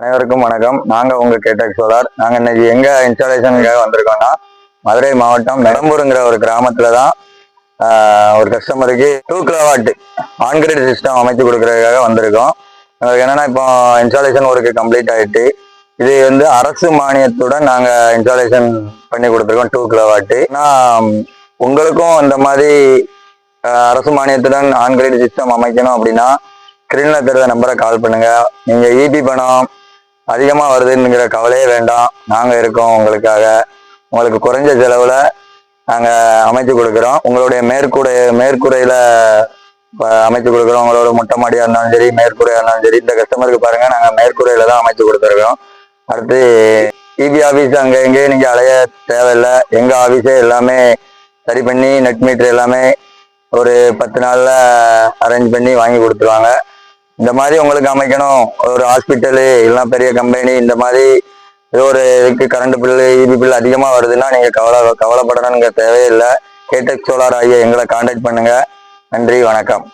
அனைவருக்கும் வணக்கம். நாங்க உங்க கேட்டக் சோலார். நாங்க இன்னைக்கு எங்க இன்ஸ்டாலேஷனுக்காக வந்திருக்கோம்னா மதுரை மாவட்டம் மெடம்பூருங்கிற ஒரு கிராமத்துல தான் ஒரு கஸ்டமருக்கு டூ கிலோவாட் ஆன்கிரேட் சிஸ்டம் அமைத்து கொடுக்கறதுக்காக வந்திருக்கோம். எங்களுக்கு என்னன்னா இப்போ இன்ஸ்டாலேஷன் ஒர்க்கு கம்ப்ளீட் ஆயிட்டு இது வந்து அரசு மானியத்துடன் நாங்க இன்ஸ்டாலேஷன் பண்ணி கொடுத்துருக்கோம் டூ கிலோவாட் உங்களுக்கும் இந்த மாதிரி அரசு மானியத்துடன் ஆன்கிரேட் சிஸ்டம் அமைக்கணும் அப்படின்னா ஸ்க்ரீன்ல தெரிந்த நம்பரை கால் பண்ணுங்க. நீங்க ஈபி பணம் அதிகமா வருதுங்கிற கவலையே வேண்டாம். நாங்க இருக்கோம் உங்களுக்காக. உங்களுக்கு குறைஞ்ச செலவுல நாங்க அமைச்சு கொடுக்குறோம். உங்களுடைய மேற்கூடை மேற்கூரையில அமைச்சு கொடுக்குறோம். உங்களோட மொட்டை மாடியா இருந்தாலும் சரி மேற்கூரையா இருந்தாலும் சரி இந்த கஸ்டமருக்கு பாருங்க நாங்க மேற்கூரையில தான் அமைச்சு கொடுத்துருக்கோம். அடுத்து இபி ஆபீஸ் அங்க எங்கேயே நீங்க அலைய தேவையில்லை. எங்க ஆபீஸே எல்லாமே சரி பண்ணி நெட் மீட்டர் எல்லாமே ஒரு பத்து நாள்ல அரேஞ்ச் பண்ணி வாங்கி கொடுத்துருவாங்க. இந்த மாதிரி உங்களுக்கு அமைக்கணும். ஒரு ஹாஸ்பிட்டலு இல்லைன்னா பெரிய கம்பெனி இந்த மாதிரி ஏதோ ஒரு இதுக்கு கரண்ட் பில்லு இபி பில் அதிகமாக வருதுன்னா நீங்கள் கவலை கவலைப்படணுங்கிற தேவையில்லை கேடெக் சோலார் ஆகிய எங்களை காண்டாக்ட் பண்ணுங்க. நன்றி வணக்கம்.